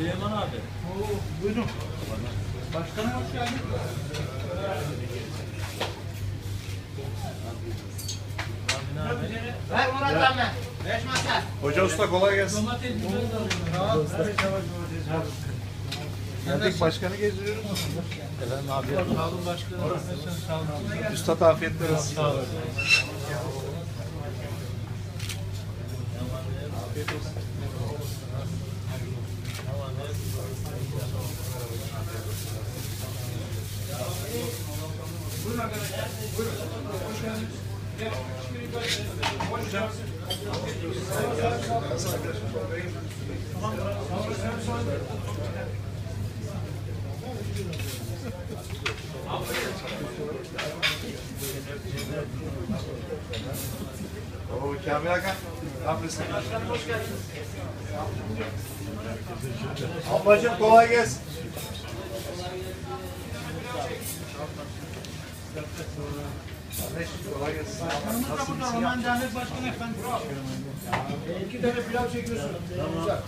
Süleyman abi. Buyurun. Başkanım hoş geldin. Ver Murat abi. Beş masa. Hoca usta kolay gelsin. Domates biber de alayım. Geldik başkanı gezdiriyoruz. Efendim abi. Sağ olun başkanım. Sağ olun. Üstad afiyetler olsun. Sağ olun. Oo Kamil Hakan. Ne yapıyorsun? Ablacığım kolay gelsin. Kardeş kolay gelsin. Nasılsın? Aman Canet Başkan efendim. İki tane pilav çekiyorsun. Güzel.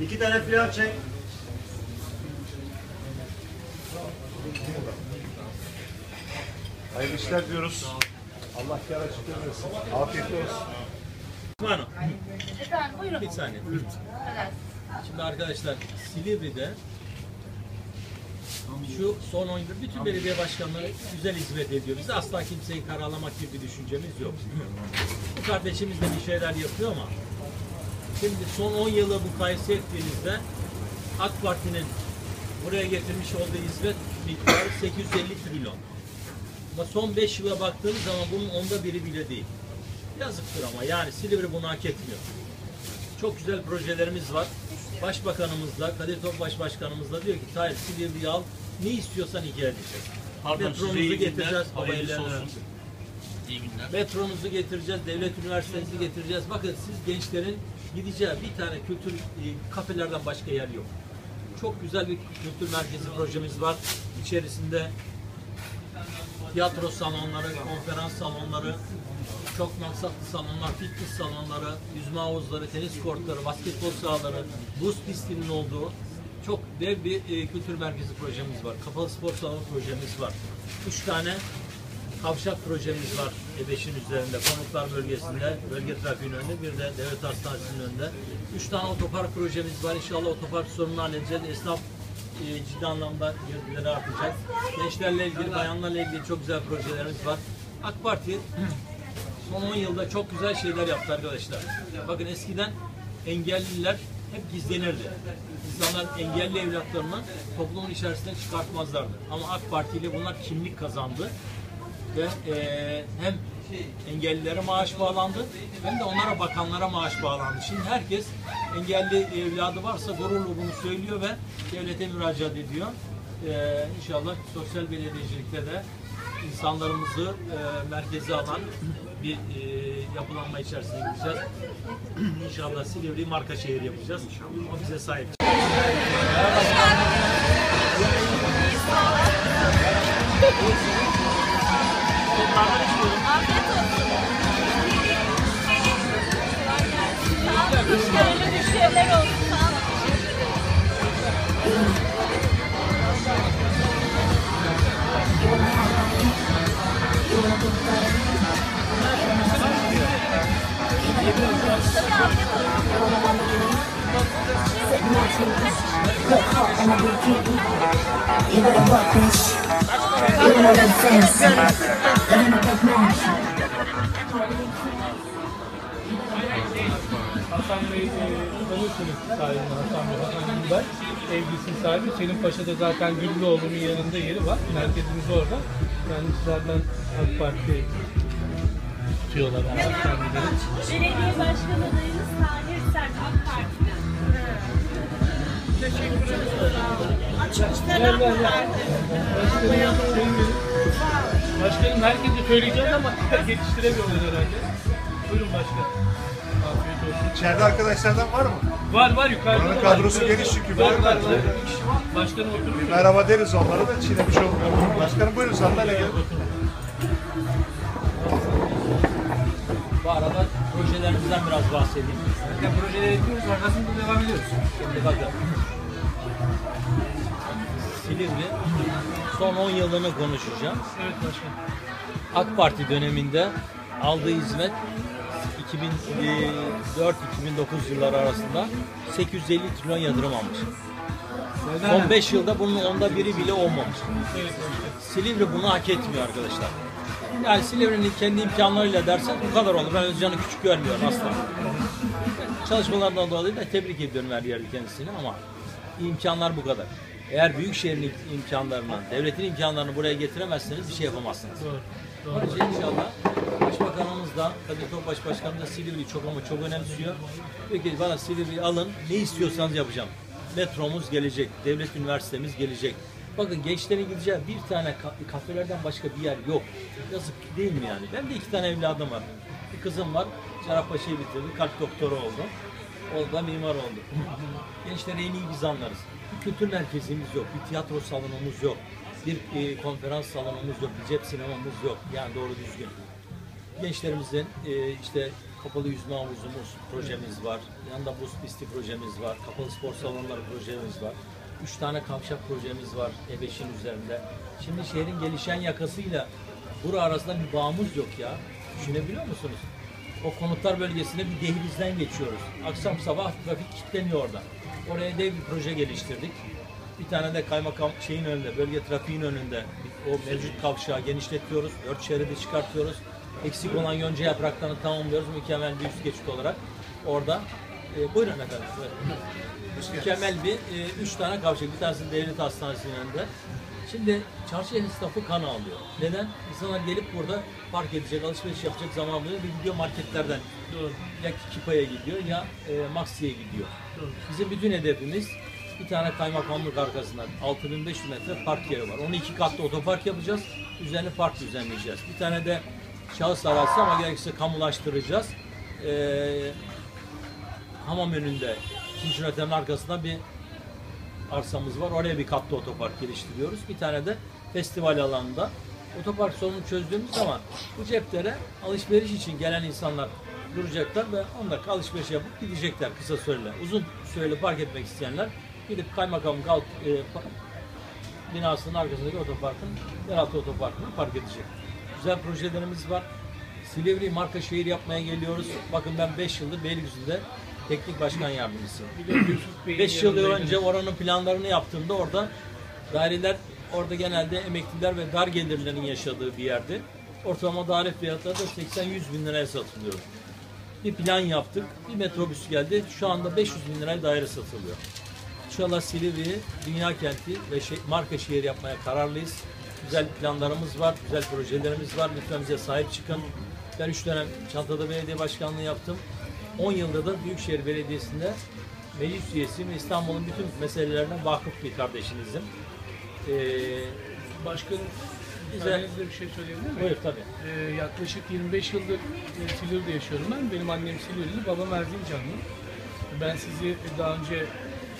İki tane pilav çek. Hayırlı işler diyoruz. Allah kâr açık versin. Afiyetler olsun. Hanım, Efendim buyurun. bir saniye. Evet. Şimdi arkadaşlar Silivri'de şu son 10 yıldır bütün belediye başkanları güzel hizmet ediyor. Biz asla kimseyi karalamak gibi bir düşüncemiz yok. Bu kardeşimiz de bir şeyler yapıyor ama şimdi son 10 yılı mukayese ettiğinizde AK Parti'nin buraya getirmiş olduğu hizmet miktarı 850 trilyon. Ama son 5 yıla baktığımız zaman bunun onda biri bile değil. Yazıktır ama yani Silivri bunu hak etmiyor. Çok güzel projelerimiz var. Başbakanımızla, Kadir Topbaş Başkanımızla diyor ki Tahir Silivri'yi al, ne istiyorsan hikaye edeceğiz. Metronuzu getireceğiz, havayla. Metronuzu getireceğiz, devlet üniversitenizi getireceğiz. Bakın siz gençlerin gideceği bir tane kültür e, kafelerden başka yer yok. Çok güzel bir kültür merkezi projemiz var. İçerisinde tiyatro salonları, konferans salonları, çok maksatlı salonlar, fitness salonları, yüzme havuzları, tenis kortları, basketbol sahaları, buz pistinin olduğu çok dev bir e, kültür merkezi projemiz var. Kapalı spor salonu projemiz var. Üç tane kavşak projemiz var E5'in üzerinde, konutlar bölgesinde, bölge trafiğinin önünde, bir de devlet hastanesinin önünde. Üç tane otopark projemiz var. İnşallah otopark sorununu halledeceğiz. Esnaf e, ciddi anlamda girdileri artacak. Gençlerle ilgili, bayanlarla ilgili çok güzel projelerimiz var. AK Parti son 10 yılda çok güzel şeyler yaptı arkadaşlar. Bakın eskiden engelliler hep gizlenirdi. İnsanlar engelli evlatlarını toplumun içerisinden çıkartmazlardı. Ama AK Parti ile bunlar kimlik kazandı. Ve eee, hem engellilere maaş bağlandı hem de onlara bakanlara maaş bağlandı. Şimdi herkes engelli evladı varsa gururla bunu söylüyor ve devlete müracaat ediyor. Eee inşallah sosyal belediyecilikte de insanlarımızı e, merkeze alan bir e, yapılanma içerisine gideceğiz. İnşallah Silivri'yi marka şehir yapacağız. O bize sahip. Bitch. You live fancy. Live in a big mansion. Hasan Bey tanıyorsunuz sahibini Hasan Bey. Hasan Gümbel. Evlisin sahibi. Selim Paşa'da zaten Güllüoğlu'nun yanında yeri var. Merkezimiz orada. Kendisilerden AK Parti tutuyorlar. Belediye Başkanı adayımız Tahir Başkanım, herkese söyleyeceğiz ama yetiştiremiyorlar herhalde. Buyurun başkanım. Afiyet olsun. İçeride arkadaşlardan var mı? Var var yukarıda Buranın da var. kadrosu geniş çünkü, Var var var. Başkanım oturmuyor. Merhaba deriz onlara da çiğnemiş olmuyor. Başkanım buyurun sandalye gelin. Bu arada projeler projelerimizden biraz bahsedeyim. Yani projeleri yapıyoruz, arkasında devam ediyoruz. Şimdi bakın. Silivri son 10 yılını konuşacağım. Evet başkanım. AK Parti döneminde aldığı hizmet 2004-2009 yılları arasında 850 trilyon yatırım almış. Son 5 yılda bunun onda biri bile olmamış. Silivri bunu hak etmiyor arkadaşlar. Yani Silivri'nin kendi imkanlarıyla dersen bu kadar olur. Ben Özcan'ı küçük görmüyorum asla. Çalışmalarından dolayı da tebrik ediyorum her yerde kendisini ama imkanlar bu kadar. Eğer büyük şehrin imkanlarını, devletin imkanlarını buraya getiremezseniz bir şey yapamazsınız. Doğru. Onun için inşallah Başbakanımız da, Kadir Topbaş Başkanı da Silivri'yi çok ama çok önemsiyor. Diyor ki bana Silivri'yi alın, ne istiyorsanız yapacağım. Metromuz gelecek, devlet üniversitemiz gelecek. Bakın gençlerin gideceği bir tane ka- kafelerden başka bir yer yok. Yazık değil mi yani? Ben de iki tane evladım var. Bir kızım var, Cerrahpaşa'yı bitirdi, kalp doktoru oldu. O da mimar oldu. Gençlere en iyi biz anlarız. Kültür merkezimiz yok, bir tiyatro salonumuz yok, bir e, konferans salonumuz yok, bir cep sinemamız yok. Yani doğru düzgün. Gençlerimizin e, işte kapalı yüzme havuzumuz projemiz var. Yanında buz pisti projemiz var. Kapalı spor salonları projemiz var. Üç tane kavşak projemiz var E5'in üzerinde. Şimdi şehrin gelişen yakasıyla bura arasında bir bağımız yok ya. Düşünebiliyor musunuz? O konutlar bölgesinde bir dehlizden geçiyoruz. Akşam sabah trafik kilitleniyor orada. Oraya dev bir proje geliştirdik. Bir tane de kaymakam şeyin önünde, bölge trafiğin önünde o mevcut kavşağı genişletiyoruz. Dört şeridi çıkartıyoruz. Eksik olan yonca yapraklarını tamamlıyoruz. Mükemmel bir üst geçit olarak orada. E, buyurun efendim. buyurun. Mükemmel bir e, üç tane kavşak. Bir tanesi devlet hastanesinin önünde. Şimdi çarşı esnafı kan alıyor. Neden? İnsanlar gelip burada park edecek, alışveriş yapacak zaman buluyor. Bir gidiyor marketlerden. Doğru. Ya Kipa'ya gidiyor ya e, Maxi'ye gidiyor. Doğru. Bizim bütün hedefimiz bir tane kaymakamlık arkasından 6500 metre park yeri var. Onu iki katlı otopark yapacağız. Üzerine park düzenleyeceğiz. Bir tane de şahıs arazisi ama gerekirse kamulaştıracağız. Ee, hamam önünde ikinci ünitenin arkasında bir arsamız var. Oraya bir katlı otopark geliştiriyoruz. Bir tane de festival alanında otopark sorununu çözdüğümüz zaman bu ceplere alışveriş için gelen insanlar duracaklar ve 10 dakika alışveriş yapıp gidecekler kısa süreli. Uzun süreli park etmek isteyenler gidip kaymakamlık alt e, binasının arkasındaki otoparkın, yeraltı otoparkını park edecek. Güzel projelerimiz var. Silivri marka şehir yapmaya geliyoruz. Bakın ben 5 yıldır Beylikdüzü'nde teknik başkan Bey'in 5 yıl önce oranın planlarını yaptığımda orada daireler orada genelde emekliler ve dar gelirlerin yaşadığı bir yerde. Ortalama daire fiyatları da 80-100 bin liraya satılıyor. Bir plan yaptık. Bir metrobüs geldi. Şu anda 500 bin liraya daire satılıyor. İnşallah Silivri'yi dünya kenti ve şey- marka şehir yapmaya kararlıyız. Güzel planlarımız var, güzel projelerimiz var. Lütfen bize sahip çıkın. Ben 3 dönem Çantada Belediye Başkanlığı yaptım. 10 yılda da Büyükşehir Belediyesi'nde meclis üyesiyim ve İstanbul'un bütün meselelerine vakıf bir kardeşinizim. Ee, Başkanım, Bize- bir şey söyleyebilir miyim? buyur tabii. Ee, yaklaşık 25 yıldır e, Silivri'de yaşıyorum ben. Benim annem Silivri'li, babam Erzincanlı. Ben sizi daha önce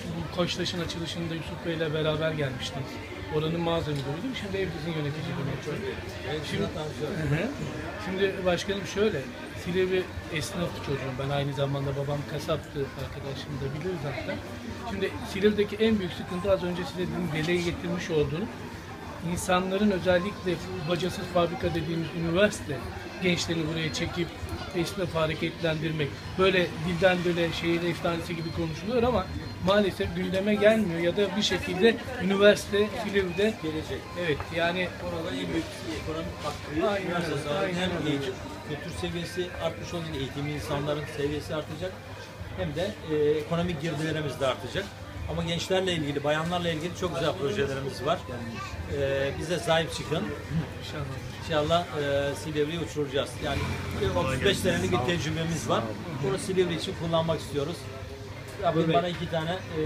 bu Koçtaş'ın açılışında Yusuf Bey'le beraber gelmiştiniz. Oranın mağaza müdürüydüm. Şimdi evdizin yöneticiliğini yapıyorum. Şimdi, Hı hı. Şimdi başkanım şöyle, Silivri esnaf çocuğum. Ben aynı zamanda babam kasaptı, arkadaşım da bilir zaten. Şimdi Silivri'deki en büyük sıkıntı az önce size dedim, deleğe getirmiş olduğum insanların özellikle bacasız fabrika dediğimiz üniversite gençlerini buraya çekip esnaf hareketlendirmek. Böyle dilden dile şehir efsanesi gibi konuşuluyor ama maalesef gündeme gelmiyor ya da bir şekilde üniversite Silivri'de Gelecek. evet yani Orada en büyük ekonomik katkıyı Aynen üniversite aynen Hem eğitim, kültür seviyesi artmış olacak, eğitimli insanların seviyesi artacak. Hem de e, ekonomik girdilerimiz de artacak. Ama gençlerle ilgili, bayanlarla ilgili çok güzel projelerimiz var. E, bize sahip çıkın. inşallah. İnşallah e, Silivri'yi uçuracağız. Yani bir 35 senelik bir tecrübemiz var. Bunu Silivri için kullanmak istiyoruz. Evet. bana iki tane e,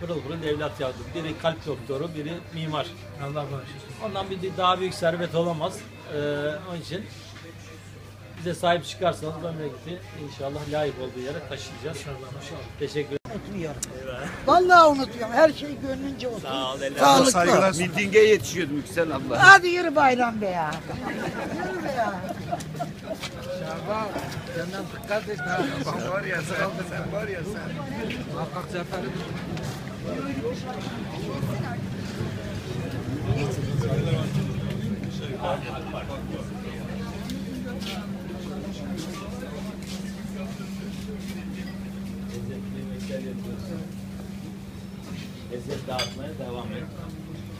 pırıl pırıl evlat yazdı. Biri kalp doktoru, biri mimar. Allah bağışlasın. Ondan bir daha büyük servet olamaz. Ee, onun için bize sahip çıkarsanız memleketi inşallah layık olduğu yere taşıyacağız. İnşallah. Teşekkür unutmuyorum. Vallahi unutmuyorum. Her şey gönlünce olsun. Sağlıklı. Mitinge yetişiyordum Yüksel abla. Hadi yürü bayram be ya. Yürü be ya. Sen var ya sen, sen var ya sen. Lezzet dağıtmaya devam et.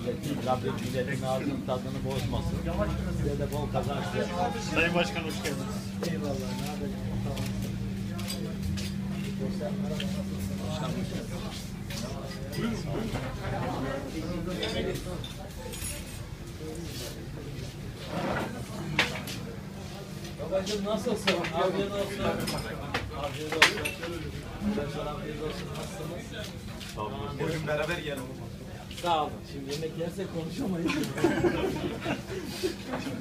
Milletin, Rabbim milletin ağzının tadını bozmasın. Size de bol kazançlar. Sayın Başkan hoş geldiniz. Babacım nasılsın? Afiyet olsun. Afiyet olsun. Arkadaşlar afiyet olsun. Nasılsınız? Bugün beraber yiyelim. Sağ olun. Şimdi yemek yersek konuşamayız.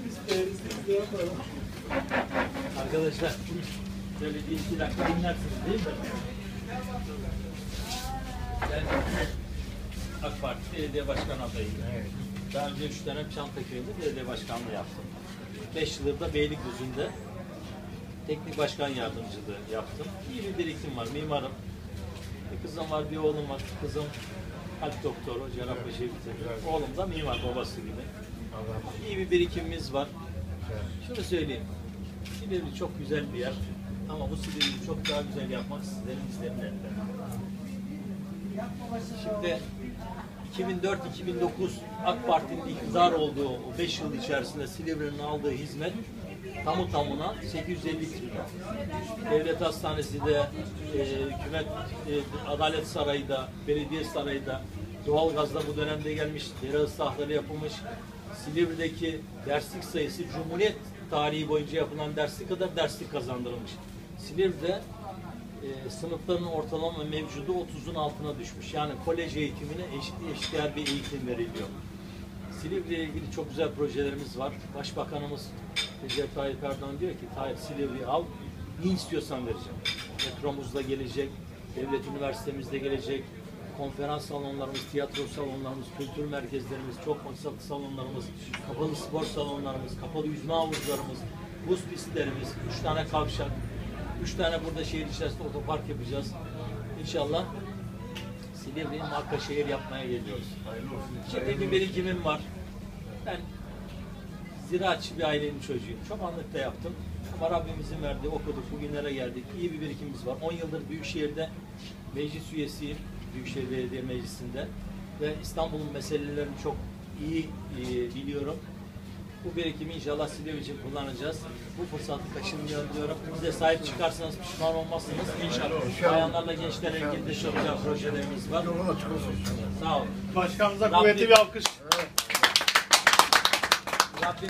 İsteriz de yapalım. Arkadaşlar şöyle bir iki dakika dinlersiniz değil mi? Ben AK Parti Belediye Başkan adayıyım. Daha önce üç dönem Çantaköy'de belediye başkanlığı yaptım. Beş yıldır da Beylikdüzü'nde teknik başkan yardımcılığı yaptım. İyi bir birikim var, mimarım. Bir kızım var, bir oğlum var. Kızım kalp doktoru, Cerrahpaşa'yı bitirdi. Oğlum da mimar babası gibi. İyi bir birikimimiz var. Şunu söyleyeyim. Silivri çok güzel bir yer. Ama bu Silivri'yi çok daha güzel yapmak sizlerin bizlerin elinde. Şimdi 2004-2009 AK Parti'nin iktidar olduğu o 5 yıl içerisinde Silivri'nin aldığı hizmet tamı tamına 850 lira. Devlet Hastanesi de, e, hükümet e, Adalet Sarayı'da, Belediye Sarayı'da, doğalgazda bu dönemde gelmiş, dere ıslahları yapılmış. Silivri'deki derslik sayısı Cumhuriyet tarihi boyunca yapılan derslik kadar derslik kazandırılmış. Silivri'de e, sınıfların ortalama mevcudu 30'un altına düşmüş. Yani kolej eğitimine eşit eşdeğer bir eğitim veriliyor. Silivri ile ilgili çok güzel projelerimiz var. Başbakanımız Recep Tayyip Erdoğan diyor ki Tayyip Silivri'yi al, ne istiyorsan vereceğim. Metromuz da gelecek, devlet üniversitemiz de gelecek, konferans salonlarımız, tiyatro salonlarımız, kültür merkezlerimiz, çok maksatlı salonlarımız, kapalı spor salonlarımız, kapalı yüzme havuzlarımız, buz pistlerimiz, üç tane kavşak, üç tane burada şehir içerisinde otopark yapacağız. İnşallah Silivri'yi marka şehir yapmaya geliyoruz. Şimdi bir birikimim var. Ben ziraatçı bir ailenin çocuğuyum. Çobanlık da yaptım. Ama Rabbimizin verdiği okuduk, bugünlere geldik. İyi bir birikimimiz var. 10 yıldır Büyükşehir'de meclis üyesiyim. Büyükşehir Belediye Meclisi'nde. Ve İstanbul'un meselelerini çok iyi e, biliyorum. Bu birikimi inşallah Silivri için kullanacağız. Bu fırsatı kaçırmayalım diyorum. Siz de sahip çıkarsanız pişman olmazsınız. İnşallah. Bayanlarla gençlerle ilgili de çok güzel projelerimiz var. Sağ olun. Başkanımıza kuvvetli bir alkış.